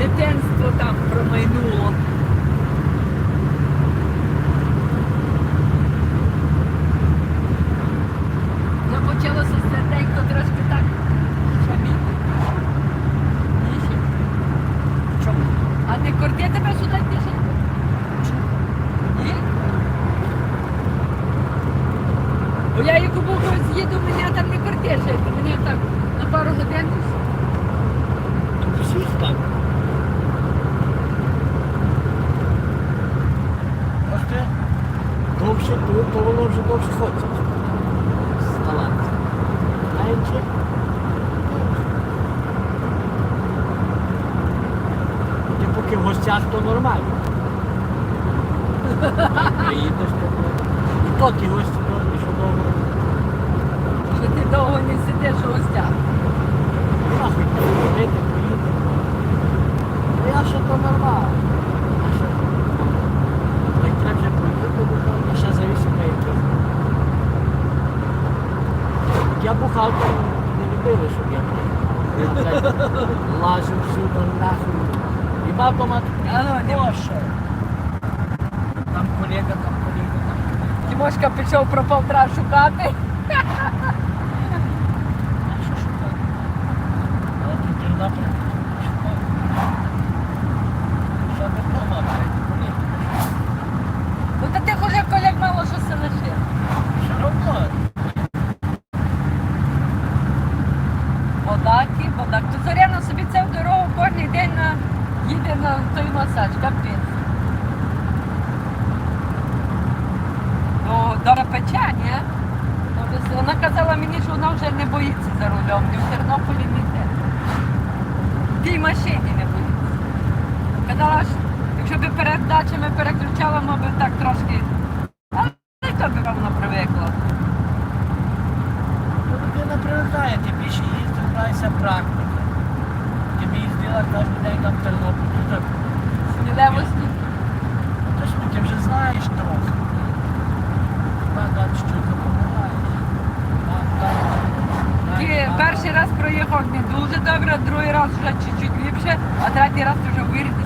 дитинство там промайнуло. Започалося ну, серденько трошки так. А ти корди тебе сюди біжить? Ні? Я яку боку з'їду, мене там не кортежить, мене там на пару годин. Всіх так. Довше, то, воно вже довше хочеться. Ставати. Знаєте? Ти поки в гостях, то нормально. Приїдеш, то і то ті гості добре, що довго. Що ти довго не сидиш у гостях. Нахуй поїдете, поїдете. Я що то нормально. А що? Як треба вже поїхати, то ще завісить на яких. Я бухав, то не любили, щоб я блядь, всюди нахуй. І баба мати, А Боже. Там колега, там колега, там колега. Тимошка пішов пропав, треба шукати. А що шукати? А от і Тернопіль шукати. Що не дома, блядь, колега. Ну та ти вже колег мало що се лишив. Все одно. Водаки. То Зоряна собі це в дорогу кожен день на, їде на той масаж, капець. Ну, ні? Ну, десь Вона казала мені, що вона вже не боїться за рулем, ні в Тернополі, ні де. В тій машині не боїться. Казала, що якщо б передачами переключала, ми б так трошки. Але то би вона привикла. Ну, Людина привертає, ти їздив, практика. Ти б їздила кожен день на Тернопіль. Так, Сміливості. ну, то ж ти вже знаєш трохи. Багато що допомагаєш. Ти перший раз проїхав не дуже добре, другий раз вже чуть-чуть ліпше, а третій раз ти вже виріти,